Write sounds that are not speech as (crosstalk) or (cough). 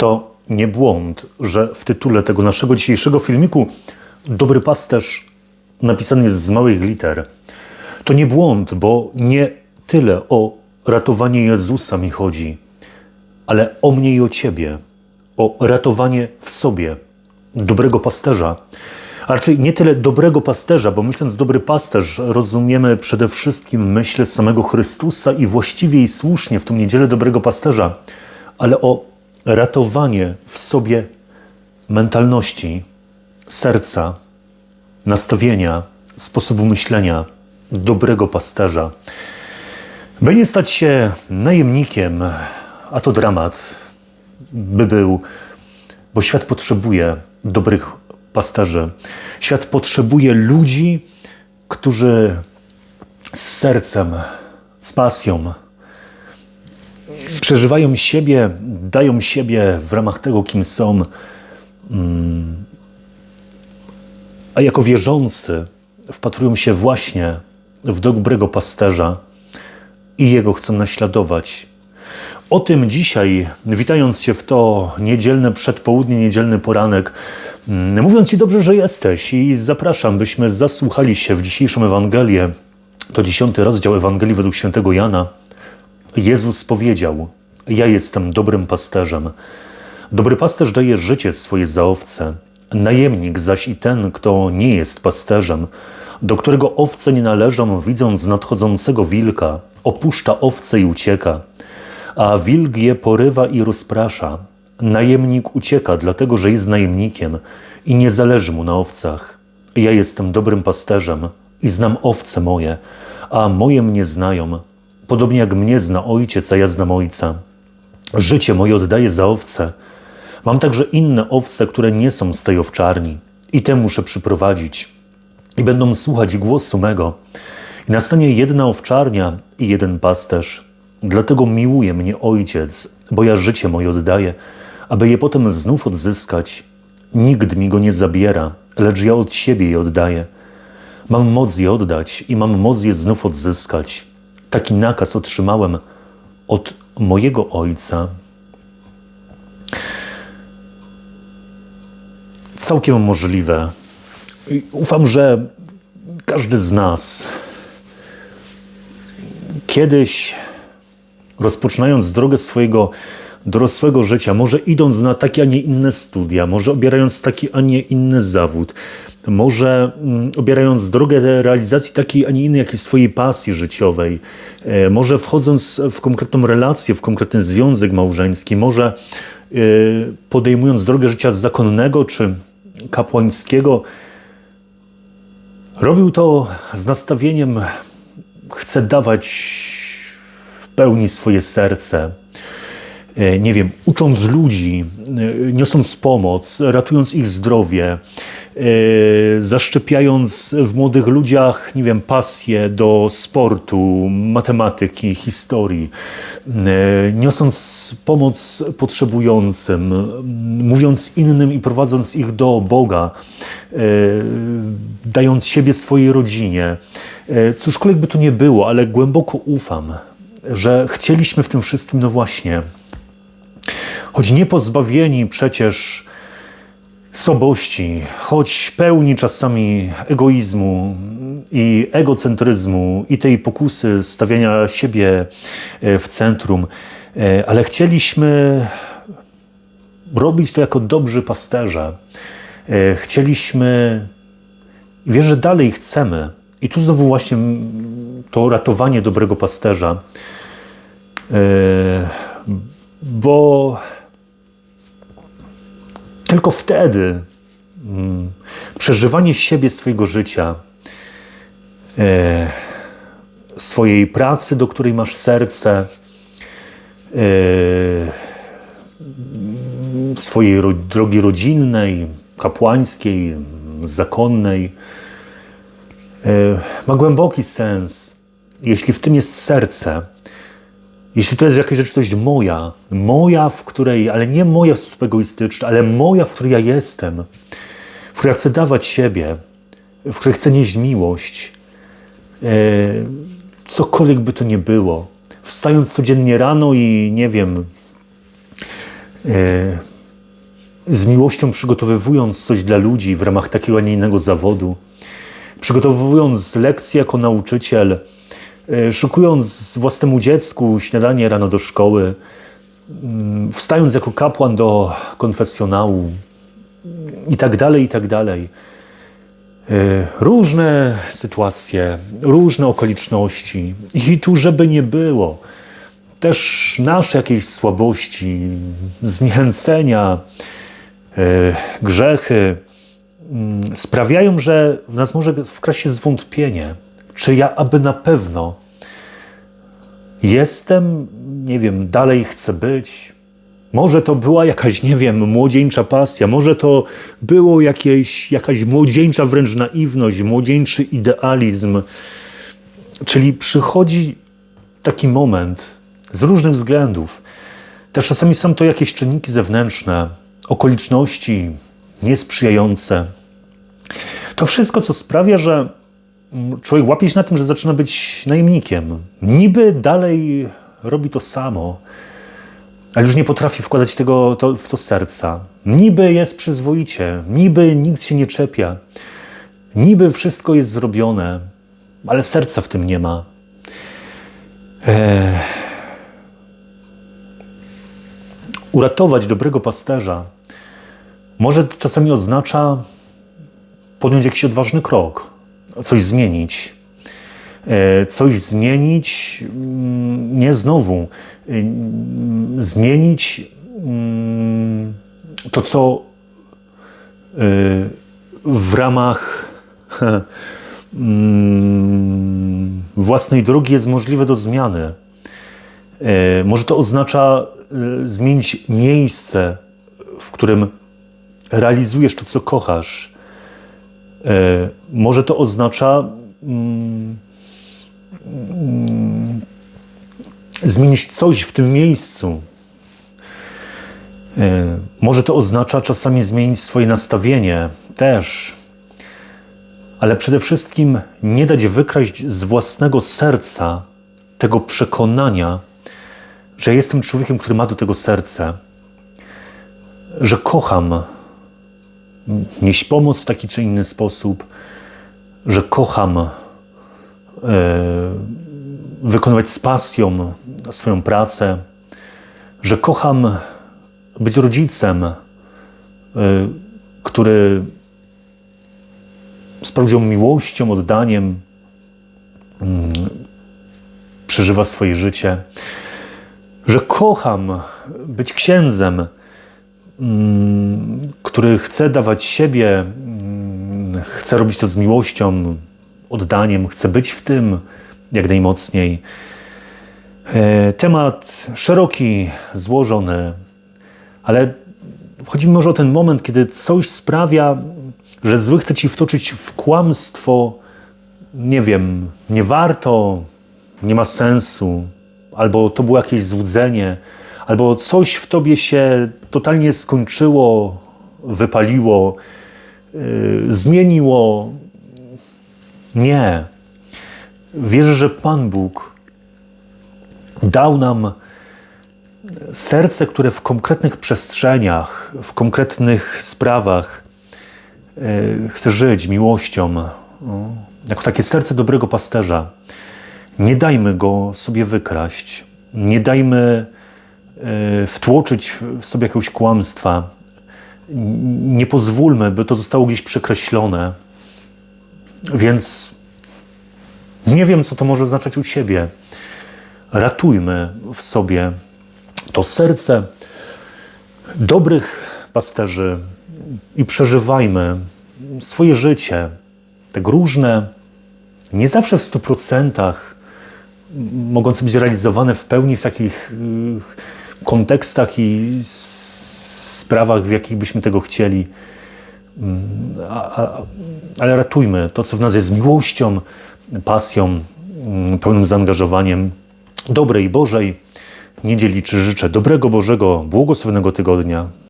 To nie błąd, że w tytule tego naszego dzisiejszego filmiku Dobry pasterz napisany jest z małych liter. To nie błąd, bo nie tyle o ratowanie Jezusa mi chodzi, ale o mnie i o Ciebie, o ratowanie w sobie dobrego pasterza. A raczej nie tyle dobrego pasterza, bo myśląc dobry pasterz, rozumiemy przede wszystkim myśl samego Chrystusa i właściwie i słusznie w tą niedzielę dobrego pasterza, ale o ratowanie w sobie mentalności, serca, nastawienia, sposobu myślenia dobrego pasterza. By nie stać się najemnikiem, a to dramat, by był, bo świat potrzebuje dobrych pasterzy. Świat potrzebuje ludzi, którzy z sercem, z pasją przeżywają siebie, dają siebie w ramach tego, kim są. A jako wierzący wpatrują się właśnie w dobrego pasterza i jego chcą naśladować. O tym dzisiaj, witając Cię w to niedzielne przedpołudnie, niedzielny poranek, mm, mówiąc Ci dobrze, że jesteś i zapraszam, byśmy zasłuchali się w dzisiejszą Ewangelię. To dziesiąty rozdział Ewangelii według świętego Jana. Jezus powiedział: Ja jestem dobrym pasterzem. Dobry pasterz daje życie swoje za owce. Najemnik zaś i ten, kto nie jest pasterzem, do którego owce nie należą, widząc nadchodzącego wilka, opuszcza owce i ucieka. A wilk je porywa i rozprasza. Najemnik ucieka, dlatego że jest najemnikiem i nie zależy mu na owcach. Ja jestem dobrym pasterzem i znam owce moje, a moje mnie znają, podobnie jak mnie zna ojciec, a ja znam ojca. Życie moje oddaję za owce. Mam także inne owce, które nie są z tej owczarni, i te muszę przyprowadzić. I będą słuchać głosu mego. I nastanie jedna owczarnia i jeden pasterz. Dlatego miłuje mnie ojciec, bo ja życie moje oddaję, aby je potem znów odzyskać. Nikt mi go nie zabiera, lecz ja od siebie je oddaję. Mam moc je oddać i mam moc je znów odzyskać. Taki nakaz otrzymałem od mojego ojca. Całkiem możliwe. Ufam, że każdy z nas kiedyś, rozpoczynając drogę swojego dorosłego życia, może idąc na takie, a nie inne studia, może obierając taki, a nie inny zawód, może mm, obierając drogę realizacji takiej, a nie innej jakiejś swojej pasji życiowej, e, może wchodząc w konkretną relację, w konkretny związek małżeński, może e, podejmując drogę życia zakonnego czy kapłańskiego, robił to z nastawieniem, chcę dawać w pełni swoje serce. E, nie wiem, ucząc ludzi, niosąc pomoc, ratując ich zdrowie, zaszczepiając w młodych ludziach, nie wiem, pasję do sportu, matematyki, historii, niosąc pomoc potrzebującym, mówiąc innym i prowadząc ich do Boga, dając siebie swojej rodzinie. Cóżkolwiek by to nie było, ale głęboko ufam, że chcieliśmy w tym wszystkim, no właśnie, choć nie pozbawieni przecież słabości, choć pełni czasami egoizmu i egocentryzmu i tej pokusy stawiania siebie e, w centrum, e, ale chcieliśmy robić to jako dobrzy pasterze. E, chcieliśmy, wierzę, że dalej chcemy. I tu znowu właśnie to ratowanie dobrego pasterza, bo tylko wtedy mm, przeżywanie siebie, swojego życia, e, swojej pracy, do której masz serce, e, swojej ro, drogi rodzinnej, kapłańskiej, zakonnej, e, ma głęboki sens, jeśli w tym jest serce jeśli to jest jakaś rzeczywistość moja, moja, w której, ale nie moja w sposób egoistyczny, ale moja, w której ja jestem, w której ja chcę dawać siebie, w której chcę nieść miłość, e, cokolwiek by to nie było. Wstając codziennie rano i nie wiem, e, z miłością przygotowywując coś dla ludzi w ramach takiego, a nie innego zawodu, przygotowując lekcje jako nauczyciel, szykując własnemu dziecku śniadanie rano do szkoły, mm, wstając jako kapłan do konfesjonału i tak dalej, i tak dalej. E, Różne sytuacje, różne okoliczności. I tu, żeby nie było, też nasze jakieś słabości, zniechęcenia, e, grzechy mm, sprawiają, że w nas może wkraść się zwątpienie, czy ja aby na pewno jestem, nie wiem, dalej chcę być. Może to była jakaś, nie wiem, młodzieńcza pasja, może to było jakieś, jakaś młodzieńcza wręcz naiwność, młodzieńczy idealizm. Czyli przychodzi taki moment z różnych względów. Też czasami są to jakieś czynniki zewnętrzne, okoliczności niesprzyjające. To wszystko, co sprawia, że człowiek łapie się na tym, że zaczyna być najemnikiem. Niby dalej robi to samo, ale już nie potrafi wkładać tego to, w to serca. Niby jest przyzwoicie, niby nikt się nie czepia, niby wszystko jest zrobione, ale serca w tym nie ma. Eee. Uratować dobrego pasterza może czasami oznacza podjąć jakiś odważny krok, coś zmienić. E, Coś zmienić, mm, nie znowu, y, zmienić mm, to, co y, w ramach (laughs) mm, własnej drogi jest możliwe do zmiany. E, Może to oznacza zmienić miejsce, w którym realizujesz to, co kochasz. E, Może to oznacza mm, mm, zmienić coś w tym miejscu. E, Może to oznacza czasami zmienić swoje nastawienie też. Ale przede wszystkim nie dać wykraść z własnego serca tego przekonania, że jestem człowiekiem, który ma do tego serce, że kocham nieść pomoc w taki czy inny sposób, że kocham e, wykonywać z pasją swoją pracę, że kocham być rodzicem, e, który z prawdziwą miłością, oddaniem mm, przeżywa swoje życie, że kocham być księdzem, który chce dawać siebie, mm, chce robić to z miłością, oddaniem, chce być w tym jak najmocniej. E, Temat szeroki, złożony, ale chodzi mi może o ten moment, kiedy coś sprawia, że zły chce ci wtoczyć w kłamstwo, nie wiem, nie warto, nie ma sensu, albo to było jakieś złudzenie, albo coś w tobie się totalnie skończyło, wypaliło, yy, zmieniło. Nie. Wierzę, że Pan Bóg dał nam serce, które w konkretnych przestrzeniach, w konkretnych sprawach yy, chce żyć miłością. Jako takie serce dobrego pasterza. Nie dajmy go sobie wykraść. Nie dajmy wtłoczyć w sobie jakiegoś kłamstwa. Nie pozwólmy, by to zostało gdzieś przekreślone. Więc nie wiem, co to może oznaczać u Ciebie. Ratujmy w sobie to serce dobrych pasterzy i przeżywajmy swoje życie, tak różne, nie zawsze w stu procentach mogące być realizowane w pełni w takich y, kontekstach i sprawach, w jakich byśmy tego chcieli. Mm, a, a, ale ratujmy to, co w nas jest miłością, pasją, mm, pełnym zaangażowaniem dobrej Bożej niedzieli, czy życzę dobrego Bożego, błogosławionego tygodnia.